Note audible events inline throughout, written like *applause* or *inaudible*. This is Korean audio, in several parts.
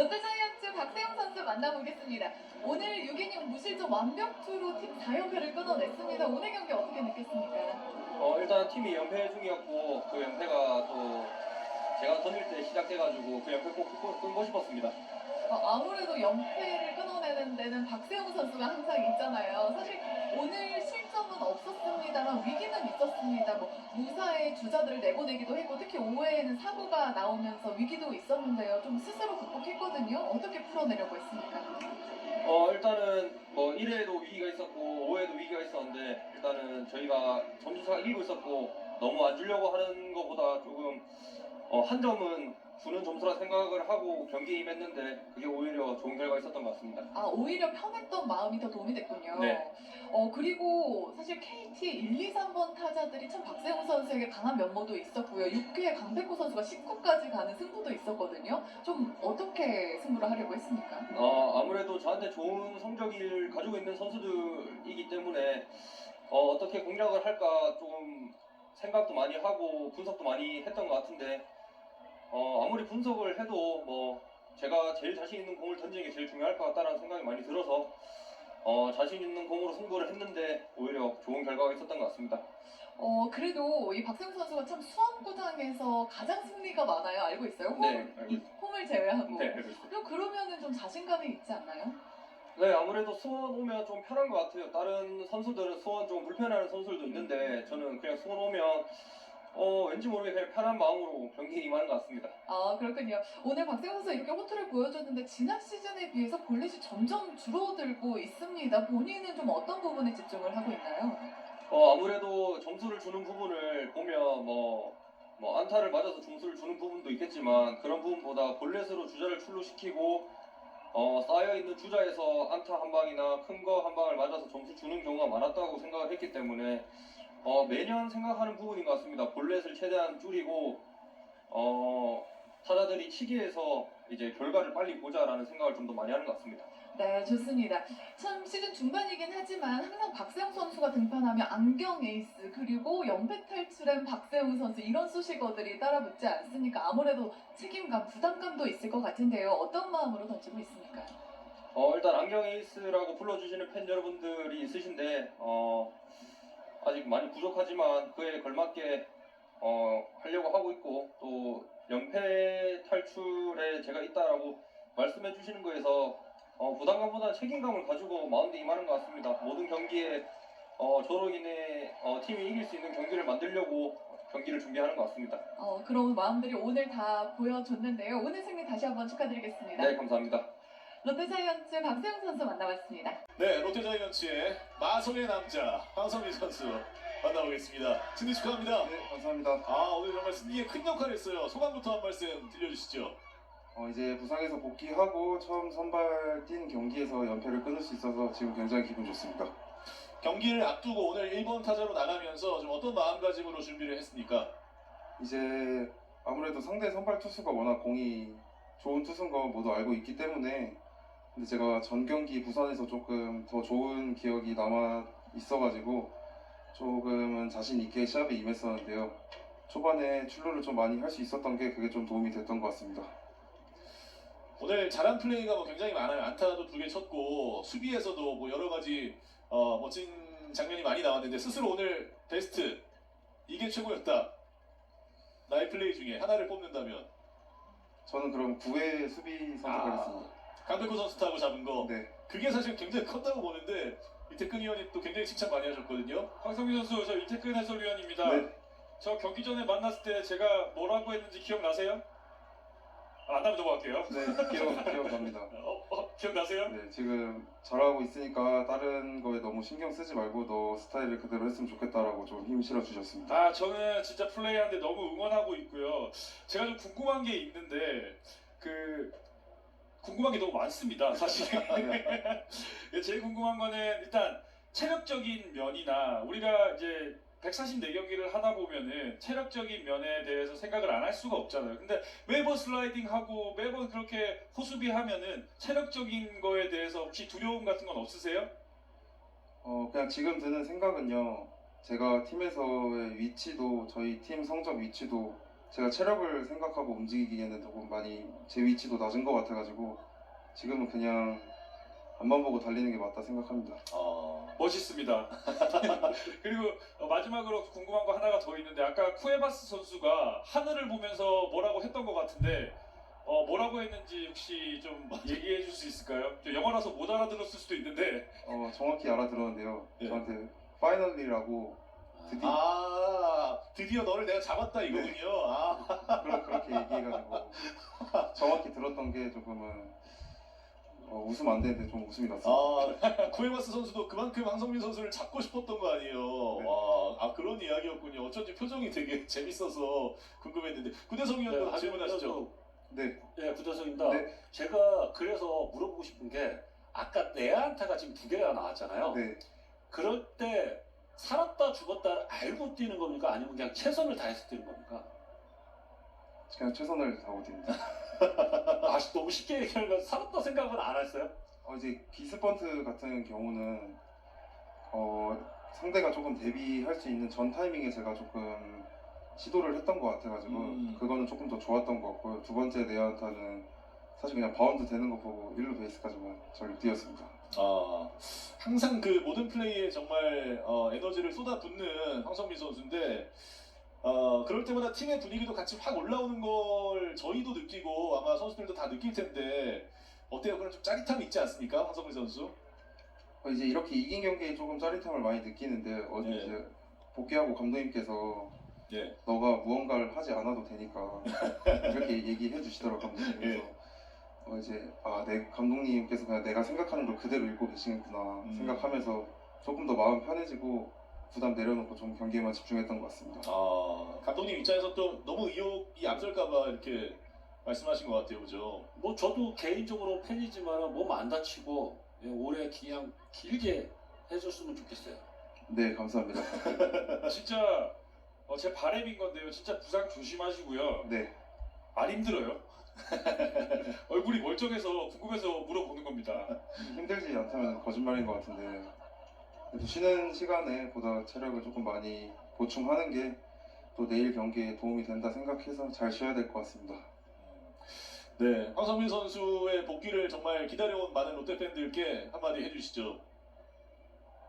롯데자이언츠 박세영 선수 만나보겠습니다. 오늘 6이닝 무실점 완벽투로 팀 4연패를 끊어냈습니다. 오늘 경기 어떻게 느꼈습니까? 어, 일단 팀이 연패 중이었고 그 연패가 또 제가 던질 때 시작돼가지고 그 연패 꼭 끊고, 끊고 싶었습니다. 어, 아무래도 연패를 끊어내는 데는 박세영 선수가 항상 있잖아요. 사실 오늘 실점은 없었습니다만 위기는 있었습니다. 뭐 무사히 주자들을 내보내기도 했고 특히 5회에는 사고가 나오면서 위기도 있었는데요. 좀 스스로 극복했거든요. 어떻게 풀어내려고 했습니까? 어, 일단은 뭐 1회에도 위기가 있었고 5회에도 위기가 있었는데 일단은 저희가 점수차가 이기고 있었고 너무 안 주려고 하는 것보다 조금 어, 한 점은 주는 점수라 생각을 하고 경기에 임했는데 그게 오히려 좋은 결과가 있었던 것 같습니다. 아 오히려 편했던 마음이 더 도움이 됐군요. 네. 어 그리고 사실 KT의 1, 2, 3번 타자들이 참 박세웅 선수에게 강한 면모도 있었고요. 6회에 강백호 선수가 10구까지 가는 승부도 있었거든요. 좀 어떻게 승부를 하려고 했습니까? 어, 아무래도 저한테 좋은 성적을 가지고 있는 선수들이기 때문에 어, 어떻게 공략을 할까 좀 생각도 많이 하고 분석도 많이 했던 것 같은데 어, 아무리 분석을 해도 뭐 제가 제일 자신 있는 공을 던지는 게 제일 중요할 것 같다는 생각이 많이 들어서 어, 자신 있는 공으로 승부를 했는데 오히려 좋은 결과가 있었던 것 같습니다. 어 그래도 이 박세웅 선수가 참 수원구장에서 가장 승리가 많아요. 알고 있어요? 홈, 네, 알고 이- 홈을 제외하고. 네, 알고. 그럼 그러면은 좀 자신감이 있지 않나요? 네, 아무래도 수원 오면 좀 편한 것 같아요. 다른 선수들은 수원 좀 불편해하는 선수들도 있는데 저는 그냥 수원 오면 어, 왠지 모르게 그냥 편한 마음으로 경기에 임하는 것 같습니다. 아 그렇군요. 오늘 박세웅 선수 이렇게 호투를 보여줬는데 지난 시즌에 비해서 볼넷이 점점 줄어들고 있습니다. 본인은 좀 어떤 부분에 집중을 하고 있나요? 어, 아무래도 점수를 주는 부분을 보면 뭐, 뭐 안타를 맞아서 점수를 주는 부분도 있겠지만 그런 부분보다 볼넷으로 주자를 출루시키고 어, 쌓여있는 주자에서 안타 한 방이나 큰 거 한 방을 맞아서 점수 주는 경우가 많았다고 생각을 했기 때문에 어, 매년 생각하는 부분인 것 같습니다. 볼넷을 최대한 줄이고 어, 타자들이 치기에서 이제 결과를 빨리 보자라는 생각을 좀 더 많이 하는 것 같습니다. 네, 좋습니다. 참 시즌 중반이긴 하지만 항상 박세웅 선수가 등판하면 안경 에이스 그리고 연패 탈출한 박세웅 선수 이런 수식어들이 따라붙지 않습니까? 아무래도 책임감, 부담감도 있을 것 같은데요. 어떤 마음으로 던지고 있습니까? 어, 일단 안경 에이스라고 불러주시는 팬 여러분들이 있으신데 어, 아직 많이 부족하지만 그에 걸맞게 어, 하려고 하고 있고 또 연패 탈출에 제가 있다라고 말씀해 주시는 거에서 어, 부담감보다는 책임감을 가지고 마운드에 임하는 것 같습니다. 모든 경기에 어, 저로 인해 어, 팀이 이길 수 있는 경기를 만들려고 경기를 준비하는 것 같습니다. 어, 그런 마음들이 오늘 다 보여줬는데요. 오늘 승리 다시 한번 축하드리겠습니다. 네, 감사합니다. 롯데자이언츠 박세웅 선수 만나봤습니다. 네, 롯데자이언츠의 마성의 남자 황성민 선수 만나보겠습니다. 승리 축하합니다. 네, 감사합니다. 아 오늘 정말 승리에 큰 역할을 했어요. 소감부터 한 말씀 들려주시죠. 어, 이제 부상에서 복귀하고 처음 선발 뛴 경기에서 연패를 끊을 수 있어서 지금 굉장히 기분 좋습니다. 경기를 앞두고 오늘 1번 타자로 나가면서 좀 어떤 마음가짐으로 준비를 했습니까? 이제 아무래도 상대 선발 투수가 워낙 공이 좋은 투수인 거 모두 알고 있기 때문에 근데 제가 전 경기 부산에서 조금 더 좋은 기억이 남아 있어가지고 조금은 자신 있게 시합에 임했었는데요. 초반에 출루를 좀 많이 할 수 있었던 게 그게 좀 도움이 됐던 것 같습니다. 오늘 잘한 플레이가 뭐 굉장히 많아요. 안타도 두 개 쳤고 수비에서도 뭐 여러 가지 어, 멋진 장면이 많이 나왔는데 스스로 오늘 베스트 이게 최고였다. 나의 플레이 중에 하나를 뽑는다면 저는 그럼 9회 수비 선택하겠습니다. 강백호 선수 타고 잡은 거 네. 그게 사실 굉장히 컸다고 보는데 이태근 의원이 또 굉장히 칭찬 많이 하셨거든요. 황성민 선수, 저 이태근 해설위원입니다. 네. 저 경기 전에 만났을 때 제가 뭐라고 했는지 기억나세요? 아, 안 나면 넘어갈게요. 네, 기억, 기억납니다. *laughs* 어, 어, 기억나세요? 네, 지금 잘하고 있으니까 다른 거에 너무 신경 쓰지 말고 너 스타일을 그대로 했으면 좋겠다라고 좀 힘 실어 주셨습니다. 아, 저는 진짜 플레이하는데 너무 응원하고 있고요. 제가 좀 궁금한 게 있는데, 그, 궁금한 게 너무 많습니다, 사실. *laughs* 예, 제일 궁금한 거는 일단 체력적인 면이나 우리가 이제 144경기를 하다 보면은 체력적인 면에 대해서 생각을 안 할 수가 없잖아요. 근데 매번 슬라이딩 하고 매번 그렇게 호수비 하면은 체력적인 거에 대해서 혹시 두려움 같은 건 없으세요? 어, 그냥 지금 드는 생각은요. 제가 팀에서의 위치도 저희 팀 성적 위치도 제가 체력을 생각하고 움직이기에는 조금 많이 제 위치도 낮은 것 같아가지고 지금은 그냥 앞만 보고 달리는 게 맞다 생각합니다. 어, 멋있습니다. *laughs* 그리고 어, 마지막으로 궁금한 거 하나가 더 있는데 아까 쿠에바스 선수가 하늘을 보면서 뭐라고 했던 것 같은데 어, 뭐라고 했는지 혹시 좀 얘기해 줄 수 있을까요? 저 영어라서 못 알아들었을 수도 있는데 어, 정확히 알아들었는데요. 예. 저한테 파이널리라고 아 드디어 너를 내가 잡았다 이거군요. 아, 그러, 그렇게 얘기해가지고 정확히 들었던 게 조금은 어, 웃음 안 되는데 좀 웃음이 났습니다. 아 쿠에바스 선수도 그만큼 황성민 선수를 잡고 싶었던 거 아니에요. 네. 와, 아 그런 이야기였군요. 어쩐지 표정이 되게 *laughs* 재밌어서 궁금했는데 구대성 위원도 질문하시죠. 네, 예, 구자성입니다. 네. 제가 그래서 물어보고 싶은 게 아까 내안타가 지금 두 개가 나왔잖아요. 네. 그럴 때 살았다 죽었다 알고 뛰는 겁니까? 아니면 그냥 최선을 다해서 뛰는 겁니까? 그냥 최선을 다하고 듭니다. *laughs* 아, 너무 쉽게 얘기하면 살았다 생각은 안 했어요? 어, 이제 기스펀트 같은 경우는 어, 상대가 조금 대비할 수 있는 전 타이밍에 제가 조금 시도를 했던 것 같아가지고 음. 그거는 조금 더 좋았던 것 같고요. 두 번째 내안타는 사실 그냥 바운드 되는 거 보고 1루 베이스까지만 저를 뛰었습니다. 아 항상 그 모든 플레이에 정말 어, 에너지를 쏟아붓는 황성민 선수인데 어, 그럴 때마다 팀의 분위기도 같이 확 올라오는 걸 저희도 느끼고 아마 선수들도 다 느낄 텐데 어때요? 그런 좀 짜릿함이 있지 않습니까, 황성민 선수? 어, 이제 이렇게 이긴 경기에 조금 짜릿함을 많이 느끼는데 어제 네. 이제 복귀하고 감독님께서 예. 너가 무언가를 하지 않아도 되니까 *laughs* 이렇게 얘기해 주시더라고요 감독님 그래서 예. 어, 이제 아 내 감독님께서 그냥 내가 생각하는 걸 그대로 읽고 계시겠구나 음. 생각하면서 조금 더 마음 편해지고 부담 내려놓고 좀 경기에만 집중했던 것 같습니다. 아 감독님 입장에서 또 너무 의욕이 앞설까봐 이렇게 말씀하신 것 같아요, 그죠? 뭐 저도 개인적으로 팬이지만 몸 안 다치고 예, 올해 그냥 길게 해줬으면 좋겠어요. 네 감사합니다. *laughs* 진짜 어, 제 바람인 건데요. 진짜 부상 조심하시고요. 네 안 힘들어요? *laughs* 얼굴이 멀쩡해서 궁금해서 물어보는 겁니다. 힘들지 않다면 거짓말인 것 같은데 그래도 쉬는 시간에 보다 체력을 조금 많이 보충하는 게 또 내일 경기에 도움이 된다 생각해서 잘 쉬어야 될 것 같습니다. 네, 황성민 선수의 복귀를 정말 기다려온 많은 롯데 팬들께 한마디 해주시죠.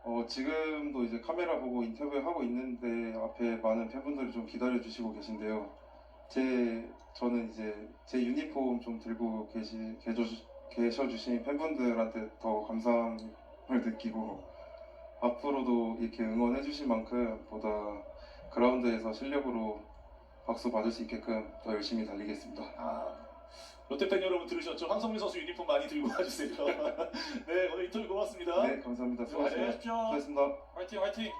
어, 지금도 이제 카메라 보고 인터뷰 하고 있는데 앞에 많은 팬분들이 좀 기다려 주시고 계신데요. 제 저는 이제 제 유니폼 좀 들고 계시 계셔 계셔 주신 팬분들한테 더 감사함을 느끼고 앞으로도 이렇게 응원해 주실 만큼 보다 그라운드에서 실력으로 박수 받을 수 있게끔 더 열심히 달리겠습니다. 아, 롯데 팬 여러분 들으셨죠? 황성민 선수 유니폼 많이 들고 와주세요. *laughs* 네, 오늘 인터뷰 고맙습니다. 네, 감사합니다. 수고하셨습니다. 수고하셨습니다. 화이팅 화이팅! 네.